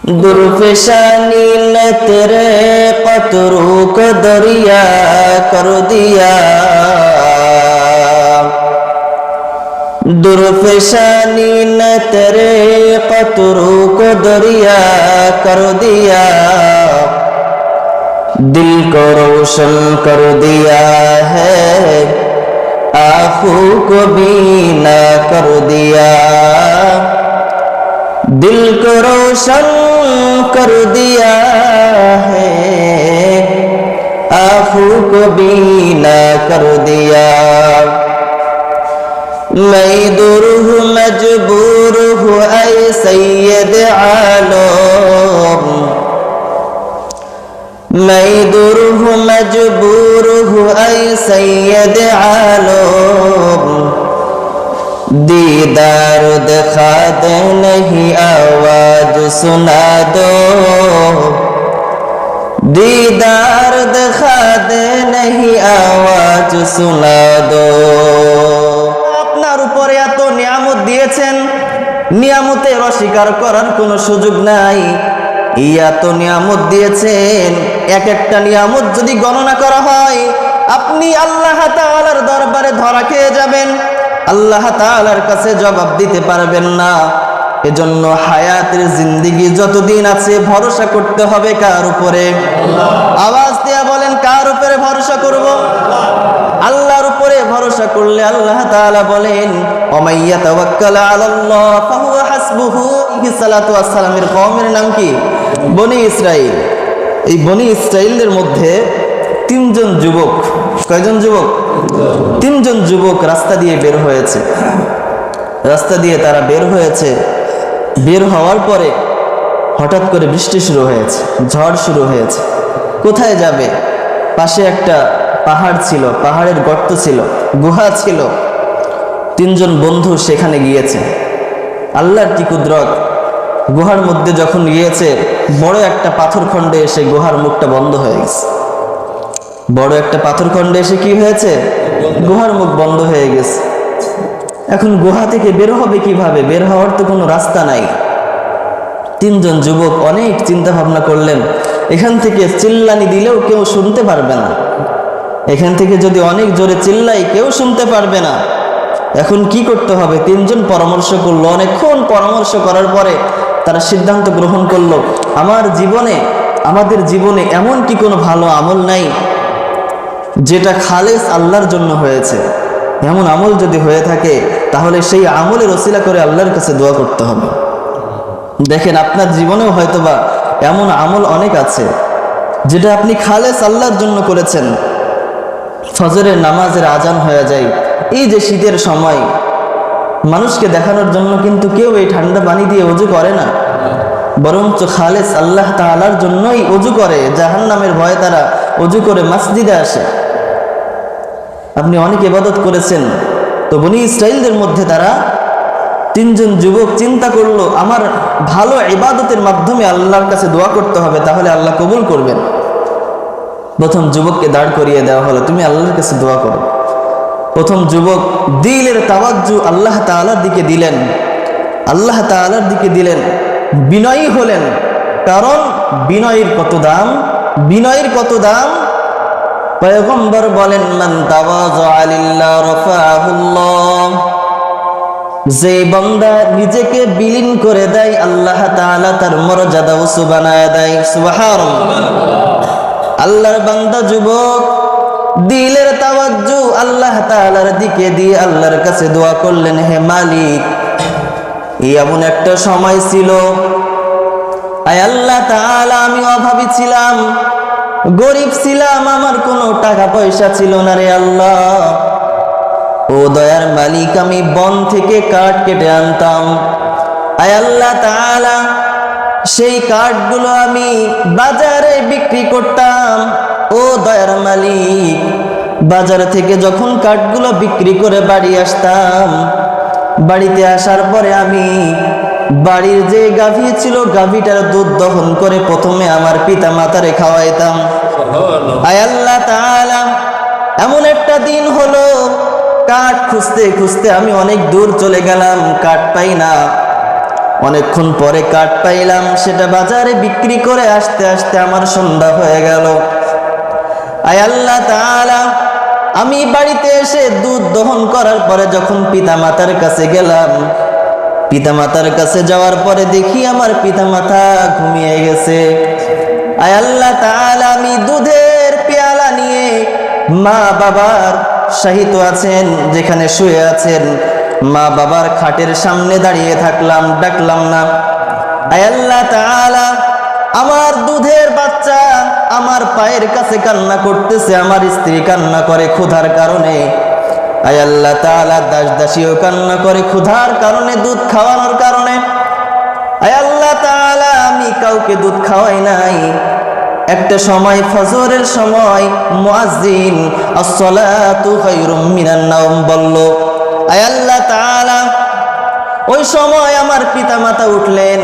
दुर्फिशानी ने तेरे कतरू को दरिया कर दिया दुर्फिशानी ने तेरे कतरू को दरिया कर दिया दिल को रोशन कर दिया है आंखों को बीना कर दिया दिल को रोशन کر دیا ہے آنکھوں کو بینا کر دیا میں دور ہوں مجبور ہوں اے سید عالم میں دور ہوں مجبور ہوں اے سید عالم दीदार दिखा दे नहीं आवाज सुना दो दीदार दिखा दे नहीं आवाज सुना दो আপনার উপরে এত নিয়ামত দিয়েছেন নিয়ামতের অস্বীকার করার কোনো সুযোগ নাই এত নিয়ামত দিয়েছেন এক একটা নিয়ামত যদি গণনা করা হয় আপনি আল্লাহ তাআলার দরবারে ধরা খেয়ে যাবেন আল্লাহ তাআলার কাছে জবাব দিতে পারবেন না। এজন্য হায়াতের জিন্দিগি যতদিন আছে ভরসা করতে হবে কার উপরে? আওয়াজ দিয়া বলেন, কার উপরে ভরসা করব? আল্লাহর উপরে ভরসা করলে আল্লাহ তাআলা বলেন ওমাইয়া তাওয়াক্কাল আলাল্লাহ হাসবুহু ইহি সালাতু ওয়াসসালামের কওমের নাম কি? বনি ইসরাইল এই বনি ইসরাইলের মধ্যে তিনজন যুবক, কয়জন যুবক? তিনজন যুবক রাস্তা দিয়ে বের হয়েছে। রাস্তা দিয়ে তারা বের হয়েছে। বের হওয়ার পরে হঠাৎ করে বৃষ্টি শুরু হয়েছে, ঝড় শুরু হয়েছে। কোথায় যাবে? পাশে একটা পাহাড় ছিল, পাহাড়ের গর্ত ছিল, গুহা ছিল। তিনজন বন্ধু সেখানে গিয়েছে। আল্লাহর কি কুদরত? গুহার মধ্যে যখন গিয়েছে, বড় একটা পাথর খণ্ডে এসে গুহার মুখটা বন্ধ হয়ে গেছে। বড় একটা পাথর খণ্ডে এসে কি হয়েছে? গুহার মুখ বন্ধ হয়ে গেছে। এখন গুহা থেকে বের হবে কীভাবে? বের হওয়ার তো কোনো রাস্তা নাই। তিনজন যুবক অনেক চিন্তা ভাবনা করলেন, এখান থেকে চিল্লানি দিলেও কেউ শুনতে পারবে না। এখান থেকে যদি অনেক জোরে চিল্লাই কেউ শুনতে পারবে না। এখন কি করতে হবে? তিনজন পরামর্শ করল। অনেকক্ষণ পরামর্শ করার পরে তারা সিদ্ধান্ত গ্রহণ করল, আমার জীবনে, আমাদের জীবনে এমন কি কোনো ভালো আমল নাই? যেটা খালেস আল্লাহর জন্য হয়েছে। এমন আমল যদি হয়ে থাকে, তাহলে সেই আমলের ওসিলা করে আল্লাহর কাছে দোয়া করতে হবে। দেখেন, আপনার জীবনেও হয়তোবা এমন আমল অনেক আছে, যেটা আপনি খালেস আল্লাহর জন্য করেছেন। ফজরের নামাজের আজান হয়ে যায়, এই যে শীতের সময়, মানুষকে দেখানোর জন্য কিন্তু কেউ এই ঠান্ডা পানি দিয়ে অজু করে না। বরঞ্চ খালেস আল্লাহ তাআলার জন্যই অজু করে জাহান নামের ভয়ে তারা অজু করে মসজিদে আসে। আপনি অনেক ইবাদত করেছেন। তো বনি ইসরায়েলদের মধ্যে তারা তিনজন যুবক চিন্তা করল, আমার ভালো ইবাদতের মাধ্যমে আল্লাহর কাছে দোয়া করতে হবে, তাহলে আল্লাহ কবুল করবেন। প্রথম যুবককে দাঁড় করিয়ে দেওয়া হলো, তুমি আল্লাহর কাছে দোয়া করো। প্রথম যুবক দিলের তাওয়াজ্জু আল্লাহ তাআলার দিকে দিলেন। আল্লাহ তাআলার দিকে দিলেন। বিনয়ী হলেন। কারণ বিনয়ের কত দাম? বিনয়ের কত দাম? পয়গম্বর বলেন, মান তাওয়াজা লিল্লাহ রাফাহুল্লাহ। যে বান্দা নিজেকে বিলীন করে দেয়, আল্লাহ তাআলা তার মর্যাদা উঁচু বানায় দেয়। সুবহানাল্লাহ। আল্লাহর বান্দা যুবক, দিলের তাওয়াজ্জু আল্লাহ তাআলার দিকে দিয়ে আল্লাহর কাছে দোয়া করলেন, হে মালিক এমন একটা সময় ছিল। আয় আল্লাহ তাআলা, আমি অভাবী ছিলাম। গরিব ছিলাম, আমার কোনো টাকা পয়সা ছিল না রে আল্লাহ। ও দয়ার মালিক, আমি বন থেকে কাঠ কেটে আনতাম। আয় আল্লাহ তাআলা, সেই কাঠগুলো আমি বাজারে বিক্রি করতাম। ও দয়ার মালিক, বাজার থেকে যখন কাঠগুলো বিক্রি করে বাড়ি আসতাম, বাড়িতে আসার পরে আমি বাড়ির যে গাভী ছিল গাভীটার দুধ দহন করে প্রথমে আমার পিতা মাতারে খাওয়াইতাম আয় আল্লাহ তাআলা এমন একটা দিন হলো কাঠ খুঁজতে খুঁজতে আমি অনেক দূর চলে গেলাম কাঠ পাই না। অনেকক্ষণ পরে কাঠ পাইলাম সেটা বাজারে বিক্রি করে আসতে আসতে আমার সন্ধ্যা হয়ে গেল। আয় আল্লাহ তাআলা আমি বাড়িতে এসে দুধ দহন করার পরে যখন পিতা মাতার কাছে গেলাম পিতামাতার কাছে যাওয়ার পরে দেখি আমার পিতামাতা ঘুমিয়ে গেছে। আয় আল্লাহ তাআলা, আমি দুধের পেয়ালা নিয়ে মা বাবার সাহিত্য আছেন, যেখানে শুয়ে আছেন। মা বাবার খাটের সামনে দাঁড়িয়ে থাকলাম, ডাকলাম না। আয় আল্লাহ তাআলা, আমার দুধের বাচ্চা আমার পায়ের কাছে কান্না করতেছে, আমার স্ত্রী কান্না করে ক্ষুধার কারণে। আয় আল্লাহ তাআলা দাস দাসীও কান্না করে, ক্ষুধার কারণে দুধ খাওয়ানোর কারণে। আয় আল্লাহ তাআলা, আমি কাউকে দুধ খাওয়াই নাই। একটা সময়, ফজরের সময়, মুয়াজ্জিন as-salatu খায়রুম মিনান নাওম বলল, আয় আল্লাহ তাআলা, ওই সময় আমার পিতামাতা উঠলেন।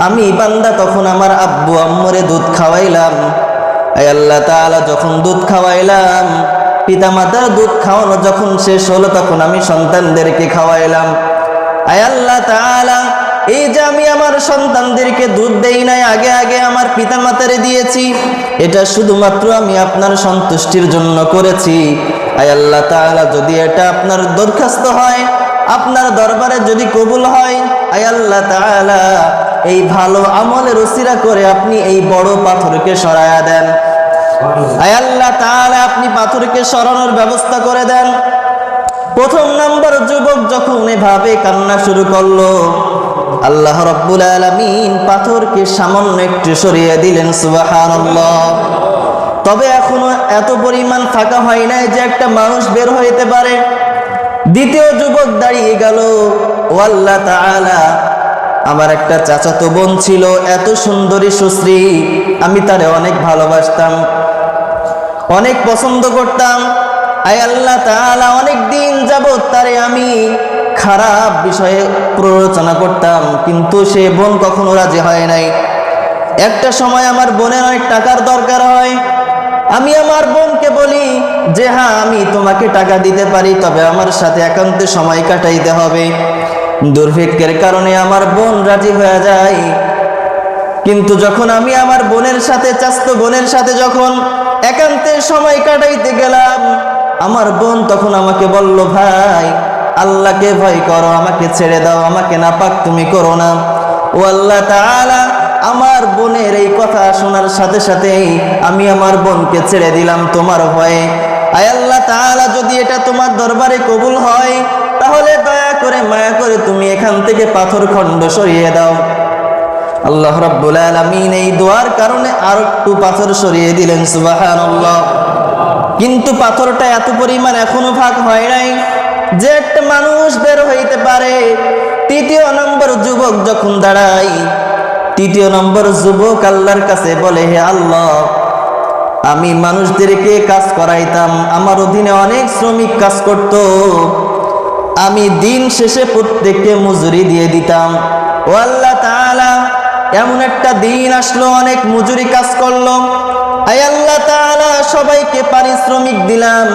আমি বান্দা তখন আমার আব্বু আম্মরে দুধ খাওয়াইলাম। আয় আল্লাহ তাআলা, যখন দুধ খাওয়াইলাম পিতামাতার দুধ খাওয়ানো যখন শেষ হলো, তখন আমি সন্তানদেরকে খাওয়াইলাম। আয় আল্লাহ তাআলা, এই যে আমি আমার সন্তানদেরকে দুধ দেই নাই, আগে আগে আমার পিতামাতারে দিয়েছি, এটা শুধুমাত্র আমি আপনার সন্তুষ্টির জন্য করেছি। আয় আল্লাহ তাআলা, যদি এটা আপনার দরখাস্ত হয়, আপনার দরবারে যদি কবুল হয়, আয় আল্লাহ এই ভালো আমলের ওসিরা করে আপনি এই বড় পাথরকে সরায়া দেন। আল্লাহ তাআলা, আপনি পাথরকে সরানোর ব্যবস্থা করে দেন। প্রথম নাম্বার যুবক যখন এভাবে কান্না শুরু করল, আল্লাহ রব্বুল আলামিন পাথরকে সামান্য একটু সরিয়ে দিলেন, সুবহানাল্লাহ। তবে এখনও এত পরিমাণ ফাঁকা হয় নাই যে একটা মানুষ বের হইতে পারে। দ্বিতীয় যুবক দাঁড়িয়ে গেল, ও আল্লাহ আমার একটা চাচাতো বোন ছিল, এত সুন্দরী, সুশ্রী, আমি তারে অনেক ভালোবাসতাম। অনেক পছন্দ করতাম। আয় আল্লাহ তাআলা, অনেক দিন যাবৎ তারে আমি খারাপ বিষয়ে প্ররোচনা করতাম, কিন্তু সে বোন কখনো রাজি হয় নাই। একটা সময় আমার বোনের অনেক টাকার দরকার হয়। আমি আমার বোনকে বলি, যে হ্যাঁ আমি তোমাকে টাকা দিতে পারি, তবে আমার সাথে একান্তে সময় কাটাইতে হবে। দুর্ভিক্ষের কারণে আমার বোন রাজি হয়ে যায়। কিন্তু যখন আমি আমার বোনের সাথে, চাস্ত বোনের সাথে যখন একান্তে সময় কাটাইতে গেলাম, আমার বোন তখন আমাকে বলল, ভাই, আল্লাহকে ভয় করো, আমাকে ছেড়ে দাও, আমাকে না পাক তুমি করো না। ও আল্লাহ তাআলা আমার বোনের এই কথা শোনার সাথে সাথেই আমি আমার বোনকে ছেড়ে দিলাম তোমার ভয়ে। আয় আল্লাহ তাআলা, যদি এটা তোমার দরবারে কবুল হয়, তাহলে দয়া করে মায়া করে তুমি এখান থেকে পাথর খণ্ড সরিয়ে দাও। আল্লাহ রাব্বুল আলামিন এই দোয়ার কারণে আর একটু পাথর সরিয়ে দিলেন, সুবহানাল্লাহ। কিন্তু পাথরটা এত পরিমাণ এখনও ভাগ হয় নাই যে একটা মানুষ বের হইতে পারে। তৃতীয় নম্বর যুবক যখন দাঁড়ায়, তৃতীয় নম্বর যুবক আল্লাহর কাছে বলে, হে আল্লাহ, আমি মানুষদেরকে কাজ করাইতাম, আমার অধীনে অনেক শ্রমিক কাজ করত। আমি দিন শেষে প্রত্যেককে মজুরি দিয়ে দিতাম। ও আল্লাহ তাআলা এমন একটা দিন আসলো, অনেক মজুরি কাজ করল। আল্লাহ তাআলা, সবাইকে পারিশ্রমিক দিলাম,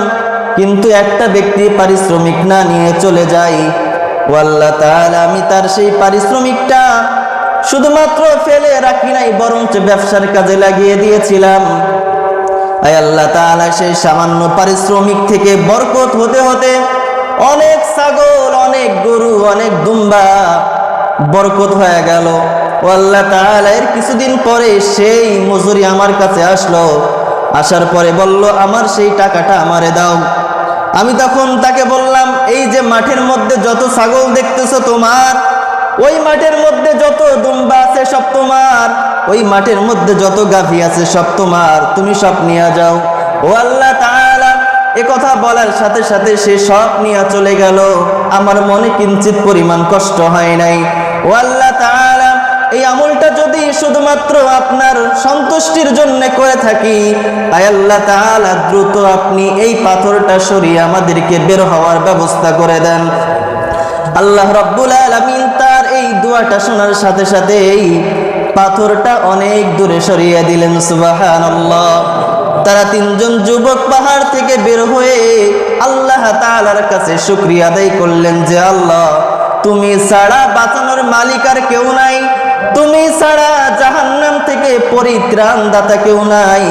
কিন্তু একটা ব্যক্তি পারিশ্রমিক না নিয়ে চলে যায়। ও আল্লাহ তাআলা, আমি তার সেই পারিশ্রমিকটা শুধুমাত্র ফেলে রাখি নাই, বরঞ্চ ব্যবসার কাজে লাগিয়ে দিয়েছিলাম। আয় আল্লাহ তাআলা, সেই সামান্য পারিশ্রমিক থেকে বরকত হতে হতে অনেক ছাগল, অনেক গরু, অনেক দুম্বা বরকত হয়ে গেল। ও আল্লাহ তাআলা এর কিছুদিন পরে সেই মজুরি আমার কাছে আসলো। আসার পরে বলল, আমার সেই টাকাটা আমারে দাও। আমি তখন তাকে বললাম, এই যে মাঠের মধ্যে যত ছাগল দেখতেছো তোমার, ওই মাঠের মধ্যে যত দুম্বা আছে সব তোমার, ওই মাঠের মধ্যে যত গাভী আছে সব তোমার, তুমি সব নিয়ে যাও। ও আল্লাহ তাআলা এ কথা বলার সাথে সাথে সে সব নিয়ে চলে গেল। আমার মনে কিঞ্চিত পরিমাণ কষ্ট হয় নাই। ও আল্লাহ তাআলা এই আমলটা যদি শুধুমাত্র আপনার সন্তুষ্টির জন্য করে থাকি আল্লাহ তাআলা দ্রুত আপনি এই পাথরটা সরিয়ে আমাদেরকে বের হওয়ার ব্যবস্থা করে দেন। আল্লাহ রব্বুল আলামিন তার এই দোয়াটা শোনার সাথে সাথে এই পাথরটা অনেক দূরে সরিয়ে দিলেন, সুবহানাল্লাহ। তারা তিনজন যুবক পাহাড় থেকে বের হয়ে আল্লাহ তাআলার কাছে শুকরিয়া আদায় করলেন যে, আল্লাহ, তুমি ছাড়া বাঁচানোর মালিক আর কেউ নাই। পরিত্রাণ দাতা কেউ নাই।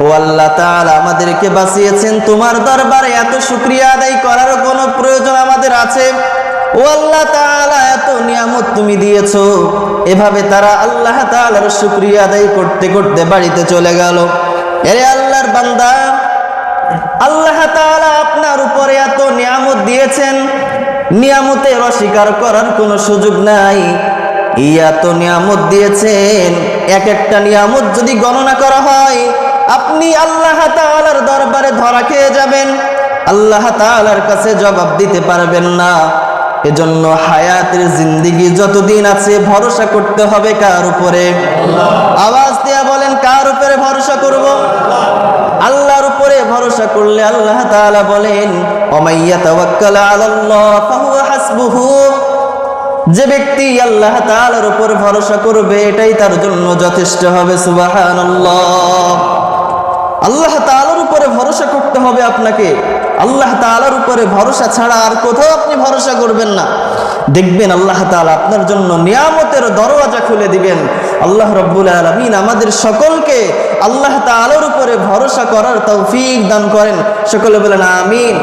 ও আল্লাহ তাআলা আমাদেরকে বাঁচিয়েছেন। তোমার দরবারে এত শুকরিয়া আদায় করার কোনো প্রয়োজন আমাদের আছে? ও আল্লাহ তাআলা, এত নিয়ামত তুমি দিয়েছ। এভাবে তারা আল্লাহ তাআলার শুকরিয়া আদায় করতে করতে বাড়িতে চলে গেল। এরে আল্লাহর বান্দা, আল্লাহ তাআলা আপনার উপরে এত নিয়ামত দিয়েছেন। নিয়ামতের অস্বীকার করার কোনো সুযোগ নাই। এই এত নিয়ামত দিয়েছেন। এক একটা নিয়ামত যদি গণনা করা হয়, আপনি আল্লাহ তাআলার দরবারে ধরা খেয়ে যাবেন। আল্লাহ তাআলার কাছে জবাব দিতে পারবেন না। এজন্য হায়াতের জিন্দিগি যতদিন আছে ভরসা করতে হবে কার উপরে? আওয়াজ দিয়া বলেন, কার উপরে ভরসা করব? আল্লাহর উপরে ভরসা করলে আল্লাহ বলেন ওমাইয়া তাওয়াক্কাল আলাল্লাহ হাসবুহু। যে ব্যক্তি আল্লাহ তাআলার উপর ভরসা করবে, এটাই তার জন্য যথেষ্ট হবে, সুবহানাল্লাহ। আল্লাহ তাআলার উপরে ভরসা করতে হবে আপনাকে। আল্লাহ তাআলার উপরে ভরসা ছাড়া আর কোথাও আপনি ভরসা করবেন না। দেখবেন আল্লাহ তাআলা আপনার জন্য নিয়ামতের দরওয়াজা খুলে দিবেন। আল্লাহ রব্বুল আলামিন আমাদের সকলকে আল্লাহ তাআলার উপরে ভরসা করার তৌফিক দান করেন। সকলে বলেন, আমিন।